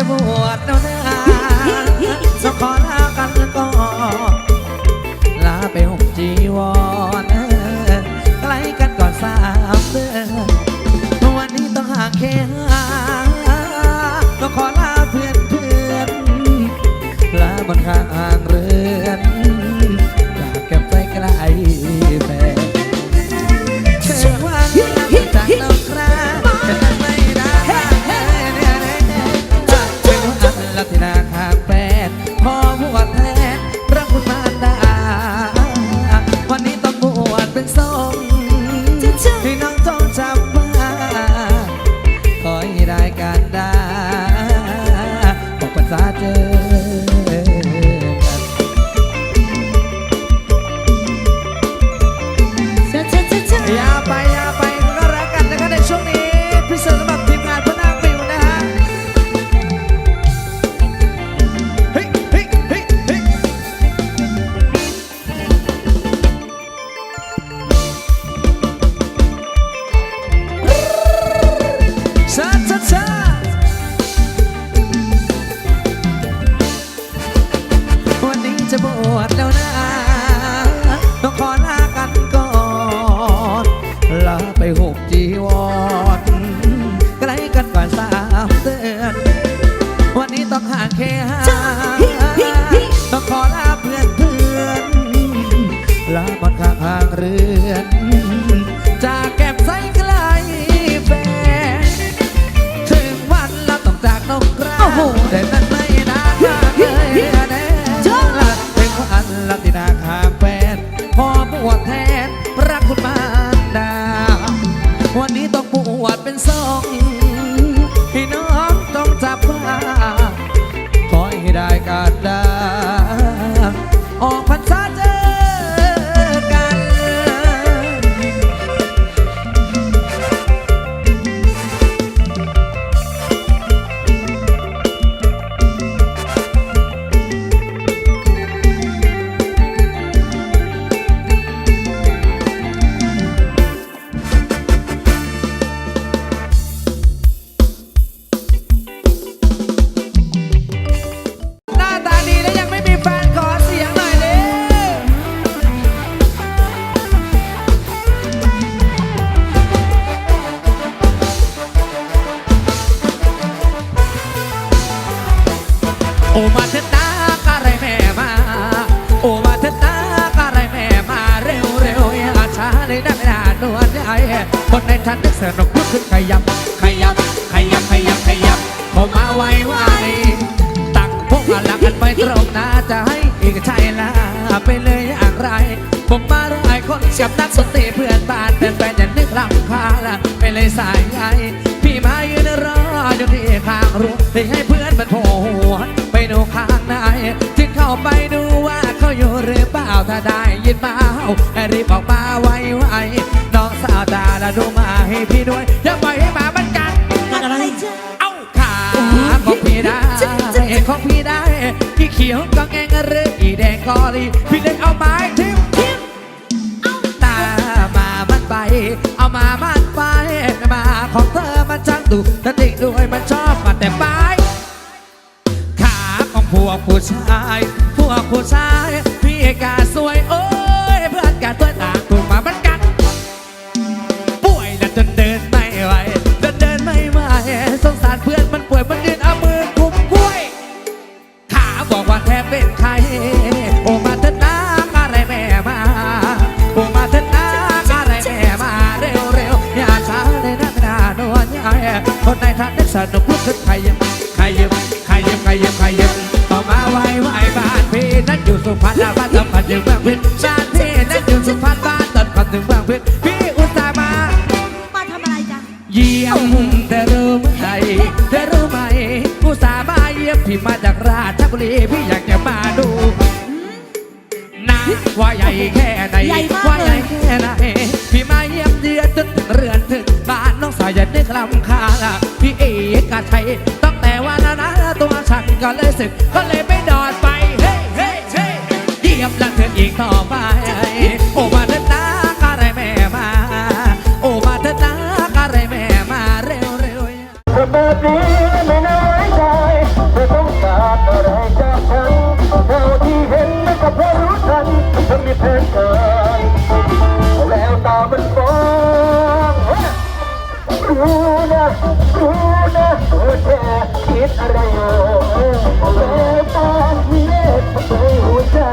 จะบวชแล้วนะต้องขอลากันก่อนลาไปห่มจีวรเออใกล้กันก่อนสามเดือนวันนี้ต้องห่างเคหาต้องขอลาเพื่อนเพื่อนลาบนข้างเรือ เป็นส อ้มาเถอะนะอะไรแม่มา โอ้มาเถอะนะอะไรแม่มาเร็วเร็วอย่าช้าเลยนะไม่นานนวลใจคนในทันได้สนุกลุกขึ้นขยับ ขยับ ขยับ ขยับ ขยับเข้ามาไวไวตั้งพวกมาลักกันไปตรงหน้าจะให้อีกใช่ละไปเลยอย่างไรผมมาหลายคนกับนักดนตรีเพื่อนบ้านเป็นแฟนอย่านึกลำคาญไปเลยสายไงพี่มายืนรออยู่ที่ข้างรั้วให้เพื่อนมันโผล่ ดูข้างในจึงเข้าไปดูว่าเขาอยู่หรือเปล่าถ้าได้ยินมาเฮาให้รีบออกมาไวไวๆน้องสาวตาละดูมาให้พี่ด้วยอย่าปล่อยให้หมามันกัดอะไรเอาขาของพี่ได้ของพี่ได้พี่เขียวก็แงงหรืออีแดงก็รีพี่เลยเอาไม้ทิ่มทิ่มตามามันไป เอามามันไปมาของเธอมันช่างดุถ้าติดด้วยมันชอบมาแต่ปลา วกผู้ชาย พวกผู้ชาย พี่กาสวยโอ้ยเพื่อนกาตัวต่างถูกมามันกัน ป่วยแล้วจนเดินไม่ไหวจนเดินไม่ไหวสงสารเพื่อนมันป่วยมันยืนเอามือกุมกล้วย ขาบอกว่าแทบเป็นใครโอมาเถอะนะอะไรแม่มาโอมาเถอะนะอะไรแม่มาเร็วเร็วอย่าช้าเลยนะไม่นานวลใหญ่คนในทางได้สนุก สุพรรณบ้านสำคัญอยู่เมืองพิษบ้านพี่นั้นอยู่สุพรรณบ้านต้นคำถึงเมืองพิษพี่อุตส่าห์มามาทำอะไรจ้าเยี่ยมแต่รู้ไหมแต่รู้ไหมกูสาห์มาเยี่ยมพี่มาจากราชบุรีพี่อยากจะมาดูนะว่าใหญ่แค่ไหนว่าใหญ่แค่ไหนพี่มาเยี่ยมเยือนจนถึงเรือนถึงบ้านน้องสาวอย่านึกลำคาญพี่เอกชัยตั้งแต่วันนั้นตัวฉันก็เลยสึกก็เลยไม่ มแ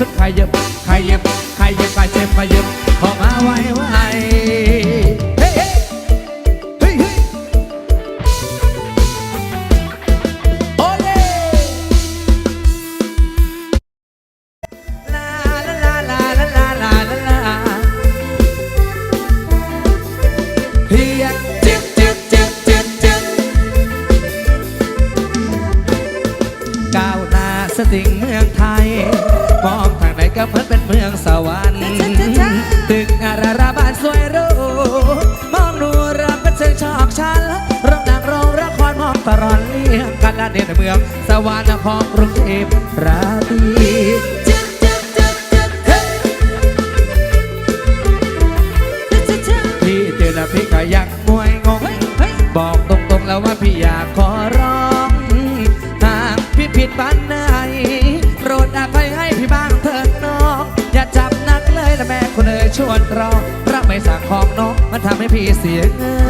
ขึ้นยับขยับขยับขยับขยับ เนในเมือง สวรรค์ของกรุงเทพราตรีพี่เจอแล้วพี่ก็ยังมวยงงบอกตรงๆแล้วว่าพี่อยากขอร้องหากพี่ผิดบ้นไหนโปรดอภัยให้พี่บ้างเถิดน้อง อย่าจับนักเลยนะแม่คนเอ๋ยชวนรอพรับไม่สั่งของน้องมันทำให้พี่เสียเงิน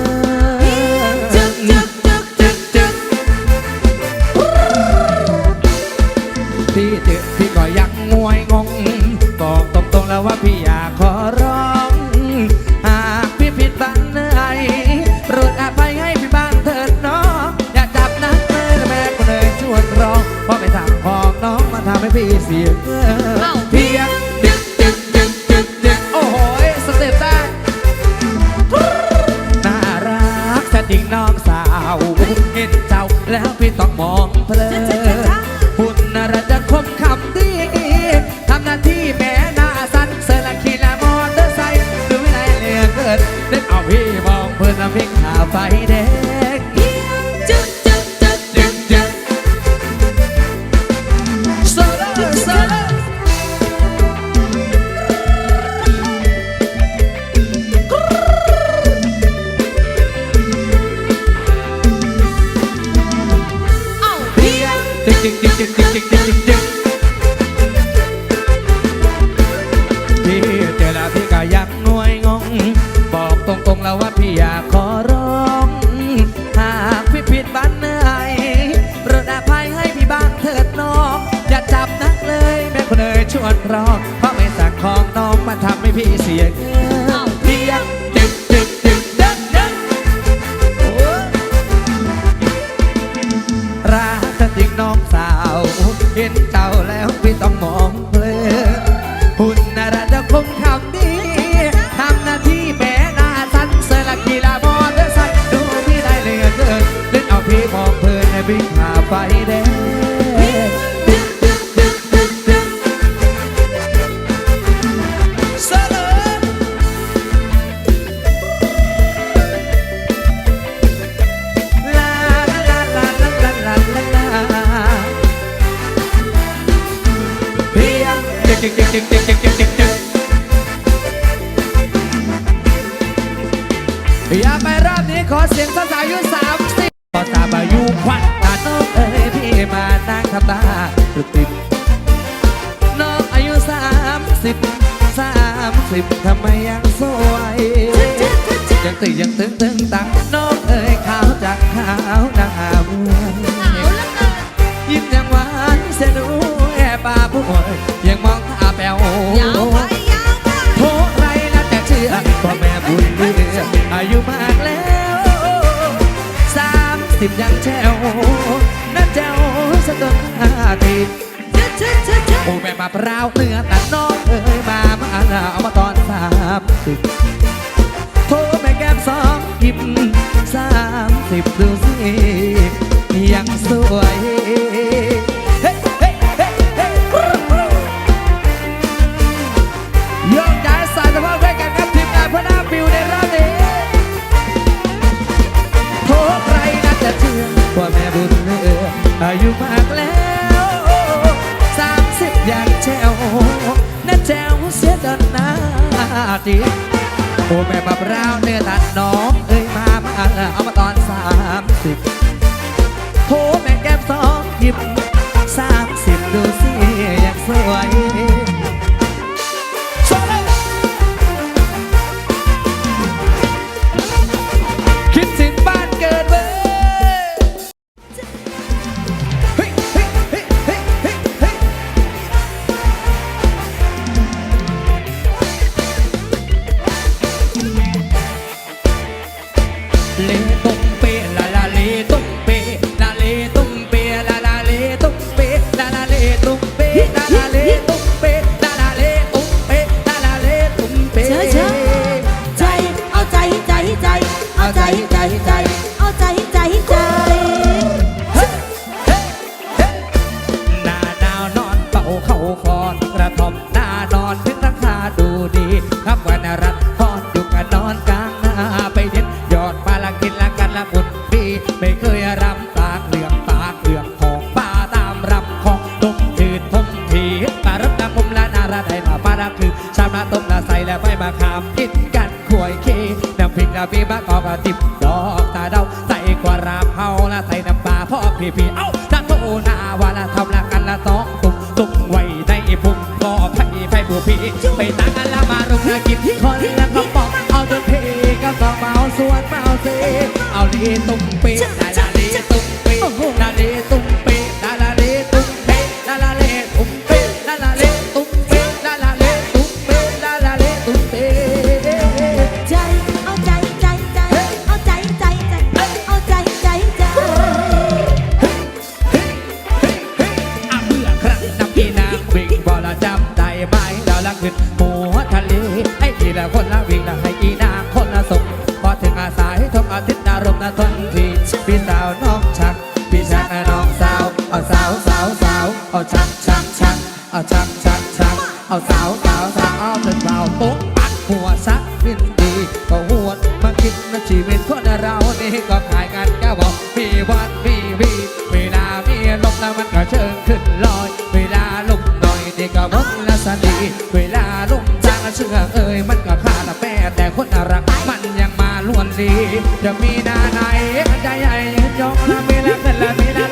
น้องสาว เห็นใจ ขอเสียงสาวๆยุสามสิบตาบายุควันตาโน้เอ้ยพี่มานั่งทำตาตึกติดน้องอายุสามสิบสามสิบทำไมยังสวยยังติดยังตึงตึงตังน้องเอ้ยขาวจากขาว โอ้แม่มาพร้าวเนื้อแต่น้องเอ้ยมามาเอามาต่อ เอาใจใจ คนละกระป๋องเอาจนเพกระสอบเอาส่วนเมาเซเอาลีตุ้มปี ชักชักเอาชักชักชักเอาสาวสาวสาวเอาเป็นเบาปุ๊บปัดหัวซักวินดีก็หวดมาคิดนะชีวิตคนเรานี่ก็ขายกันแก้วบอกมีวันมีวีเวลามีลมแล้วมันก็เชิงขึ้นลอย เวลาลุกหน่อยนี่ก็มุดละสนีเวลาลุกจางเชื่อเอ้ยมันก็ขาดแม่แต่คนรักมันยังมาล้วนดีจะมีนาไหนใจใหญ่ยงยองละมีละขึ้นละมีนา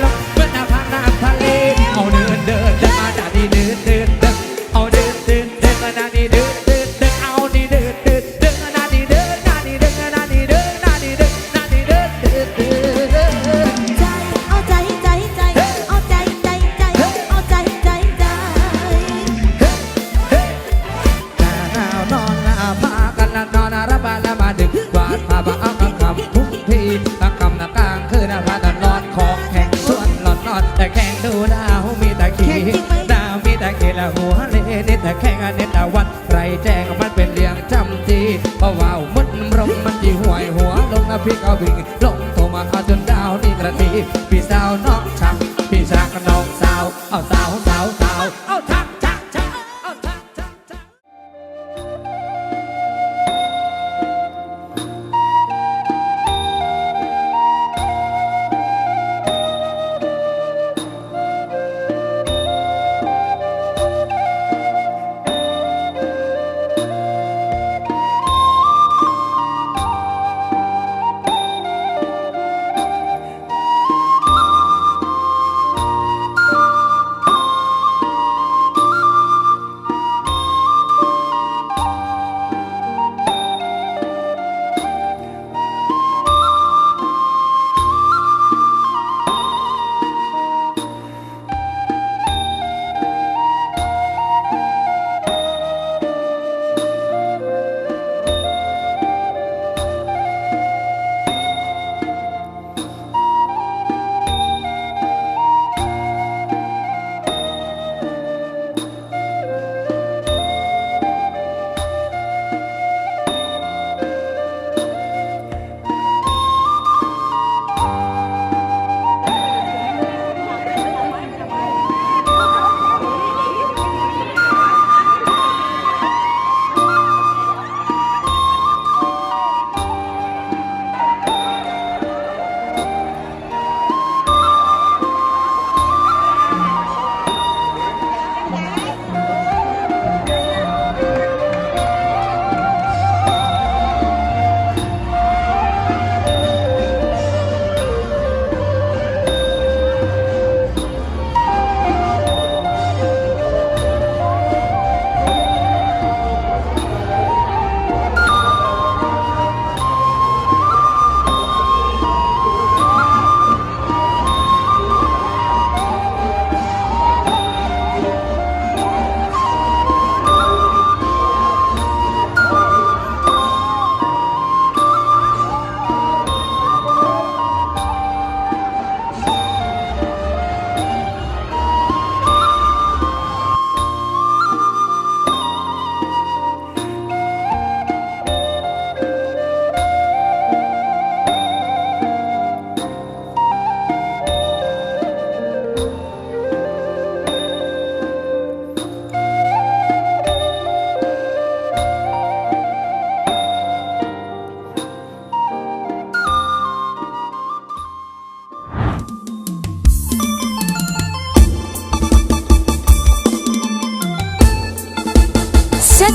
ช้าๆ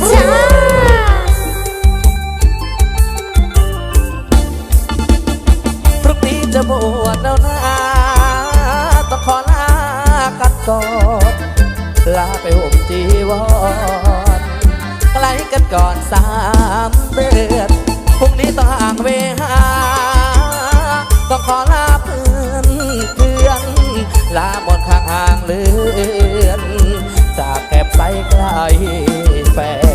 พรุ่งนี้จะบวชแล้วนะต้องขอลากันก่อนลาไปห่มจีวรไกลกันก่อนสามเดือนพรุ่งนี้ต้องห่างเวหาต้องขอลาเพื่อนเพื่อนลาหมดข้างห่างเลือนจากแก็บไปไกล แ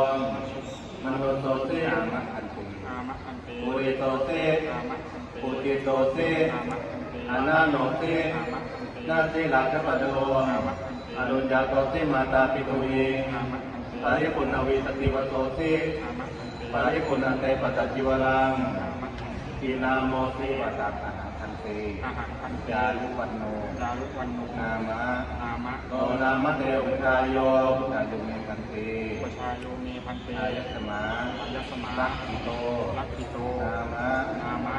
มาโดมโนโตเตอามะอันเตปุริโตเตปุติโตเตอานาโนเตนาเตลาคปะโดอรุญญาโตเตมาตาปิตุเยปาริปุณวิสติวโตเตปาริปุณเตปตจิวรังกีนาโมเต วตาตาทันเตจารุวันโนจารุวันโนนามะนามะโตนามะเตอุทายโยจารุเมกันเตปชายโยเมพันเตอายสมายัสมาลักขิโตลักขิโตนามะนามะ